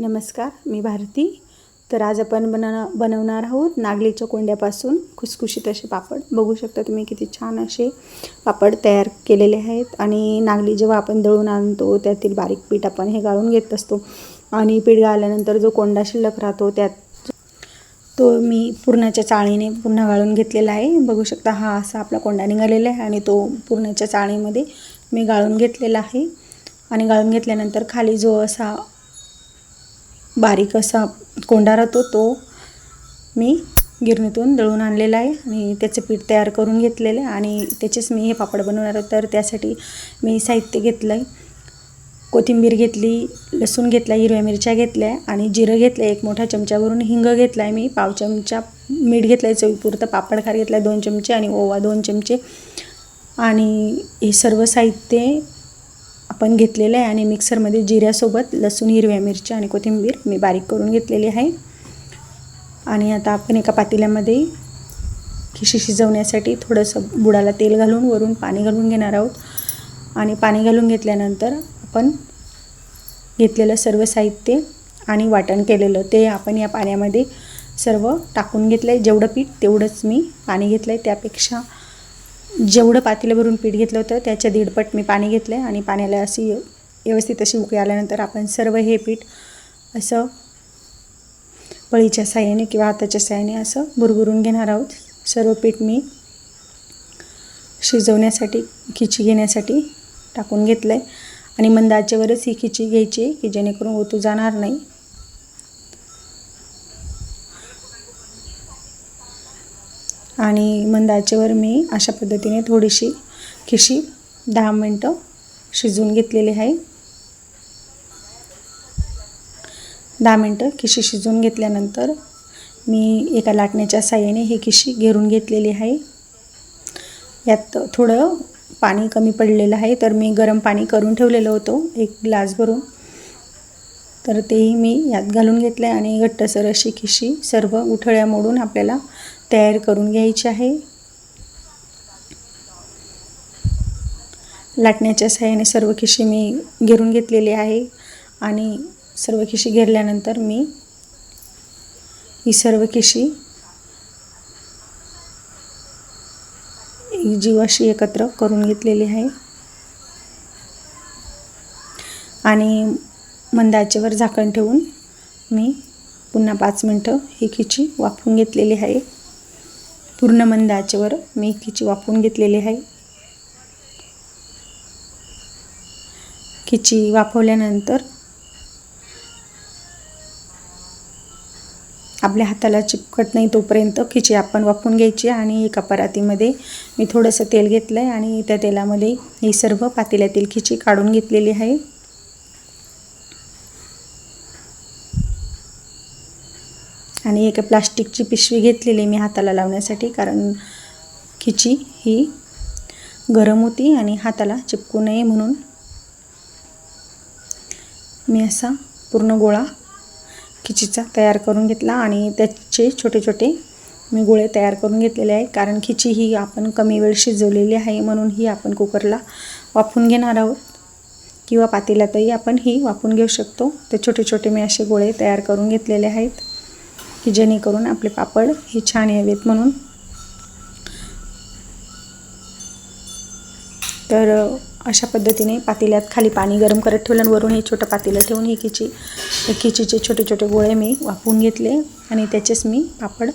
नमस्कार मी भारती. तर आज आपण बनवणार बनवणार आहोत नागलीच्या कोंड्यापासून खुसखुशीत असे पापड. बघू शकता तुम्ही किती छान असे पापड तयार केलेले आहेत आणि नागली जेव्हा आपण दळून आणतो त्यातील बारीक पीठ आपण हे गाळून घेत असतो. आणि पीठ गाळल्यानंतर जो कोंडा शिल्लक राहतो त्यात तो मी पुरणाच्या चाळीने पुन्हा गाळून घेतलेला आहे. बघू शकता हा असा आपला कोंडा निघालेला आहे आणि तो पूर्णाच्या चाळीमध्ये मी गाळून घेतलेला आहे. आणि गाळून घेतल्यानंतर खाली जो असा बारीक असा कोंडा राहतो तो मी गिरणीतून दळून आणलेला आहे. आणि त्याचं पीठ तयार करून घेतलेलं आहे आणि त्याचेच मी हे पापड बनवणार आहे. तर त्यासाठी मी साहित्य घेतलं आहे. कोथिंबीर घेतली लसूण घेतला हिरव्या मिरच्या घेतल्या आणि जिरं घेतलं एक मोठ्या चमच्यावरून हिंग घेतला आहे मी. पाव चमचा मीठ घेतलं आहे चवीपुरतं पापडखार घेतला आहे दोन चमचे आणि ओवा दोन चमचे. आणि हे सर्व साहित्य आपण घेतलेलं आहे आणि मिक्सरमध्ये जिऱ्यासोबत लसूण हिरव्या मिरच्या आणि कोथिंबीर मी बारीक करून घेतलेली आहे. आणि आता आपण एका पातेल्यामध्ये खिशी शिजवण्यासाठी थोडंसं बुडाला तेल घालून वरून पाणी घालून घेणार आहोत. आणि पाणी घालून घेतल्यानंतर आपण घेतलेलं सर्व साहित्य आणि वाटण केलेलं ते आपण या पाण्यामध्ये सर्व टाकून घेतलं आहे जेवढं पीठ तेवढंच मी पाणी घेतलं आहे त्यापेक्षा जेवढं पातेलं भरून पीठ घेतलं होतं त्याच्या दीडपट मी पाणी घेतलं आहे आणि पाण्याला अशी व्यवस्थित अशी उकळी आल्यानंतर आपण सर्व हे पीठ असं पळीच्या साह्याने किंवा हाताच्या साह्याने असं भुरभुरून घेणार आहोत. सर्व पीठ मी शिजवण्यासाठी खिची घेण्यासाठी टाकून घेतलं आहे आणि मंद आचेवरच ही खिची घ्यायची की जेणेकरून ओतू जाणार नाही. आणि मंद आचेवर मी अशा पद्धतीने थोडीशी खिशी दहा मिनटं शिजवून घेतलेली आहे. दहा मिनटं खिशी शिजवून घेतल्यानंतर मी एका लाटण्याच्या साह्याने ही खिशी घेरून घेतलेली आहे. यात थोडं पाणी कमी पडलेलं आहे तर मी गरम पाणी करून ठेवलेलं होतं एक ग्लास भरून. तर तेही मी यात घालून घेतलं आहे आणि घट्टसर अशी खिशी सर्व उठळ्या मोडून आपल्याला तयार करून घ्यायची आहे. लाटण्याच्या सहाय्याने सर्व खिशी मी घेरून घेतलेली आहे आणि सर्व खिशी घेरल्यानंतर मी ही सर्व खिशी एक एकत्र करून घेतलेली आहे. आणि मंदाचेवर झाकण ठेवून मी पुन्हा पाच मिनटं ही खिची वाफवून घेतलेली आहे. पूर्ण मंद आचेवर मी खिची वाफवून घेतलेली आहे. खिची वाफवल्यानंतर आपल्या हाताला चिपकत नाही तोपर्यंत खिची आपण वाफवून घ्यायची आणि एका परातीमध्ये मी थोडंसं तेल घेतलं आहे आणि त्या तेलामध्ये ही सर्व पातेल्यातील खिची काढून घेतलेली आहे. आणि एका प्लास्टिकची पिशवी घेतलेली मी हाताला लावण्यासाठी कारण खिची ही गरम होती आणि हाताला चिपकू नये म्हणून मी असा पूर्ण गोळा खिचीचा तयार करून घेतला आणि त्याचे छोटे छोटे मी गोळे तयार करून घेतलेले आहे कारण खिची ही आपण कमी वेळ शिजवलेली आहे म्हणून ही आपण कुकरला वाफून घेणार आहोत किंवा पातेल्यातही आपण ही वाफून घेऊ शकतो. तर छोटे छोटे मी असे गोळे तयार करून घेतलेले आहेत. की जेणेकरून आपले पापड हे छान यावेत म्हणून. तर अशा पद्धतीने पातेल्यात खाली पाणी गरम करत ठेवलं आणि वरून हे छोटं पातेलं ठेवून ही खिची खिचीचे छोटे छोटे गोळे मी वापरून घेतले आणि त्याचेच मी पापड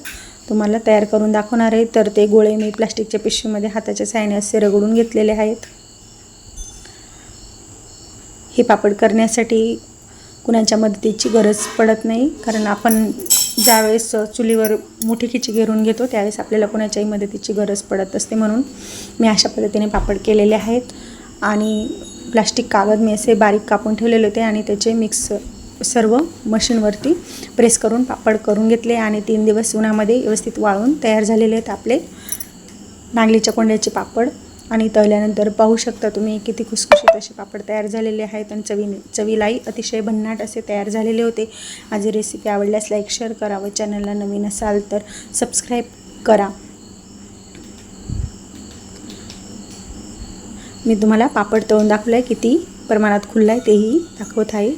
तुम्हाला तयार करून दाखवणार आहे. तर ते गोळे मी प्लास्टिकच्या पिशवीमध्ये हाताच्या सायने असे रगडून घेतलेले आहेत. हे पापड करण्यासाठी कुणाच्या मदतीची गरज पडत नाही कारण आपण ज्यावेळेस चुलीवर मोठी खिची घेरून घेतो त्यावेळेस आपल्याला कोणाच्याही मदतीची गरज पडत असते म्हणून मी अशा पद्धतीने पापड केलेले आहेत. आणि प्लास्टिक कागद मी असे बारीक कापून ठेवलेले होते आणि त्याचे मिक्स सर्व मशीनवरती प्रेस करून पापड करून घेतले आणि तीन दिवस उन्हामध्ये व्यवस्थित वाळून तयार झालेले आहेत आपले. नागलीच्या कोंड्याचे पापड. आणि तळल्यानंतर पाहू शकता तुम्ही किती खुसखुशीत असे पापड तयार झालेले आहेत आणि चवी चवीलाही अतिशय भन्नाट असे तयार झालेले होते. माझी रेसिपी आवडल्यास लाईक शेअर करा व चॅनलला नवीन असाल तर सबस्क्राईब करा. मी तुम्हाला पापड तळून दाखवलं आहे किती प्रमाणात खुलला आहे तेही दाखवत आहे.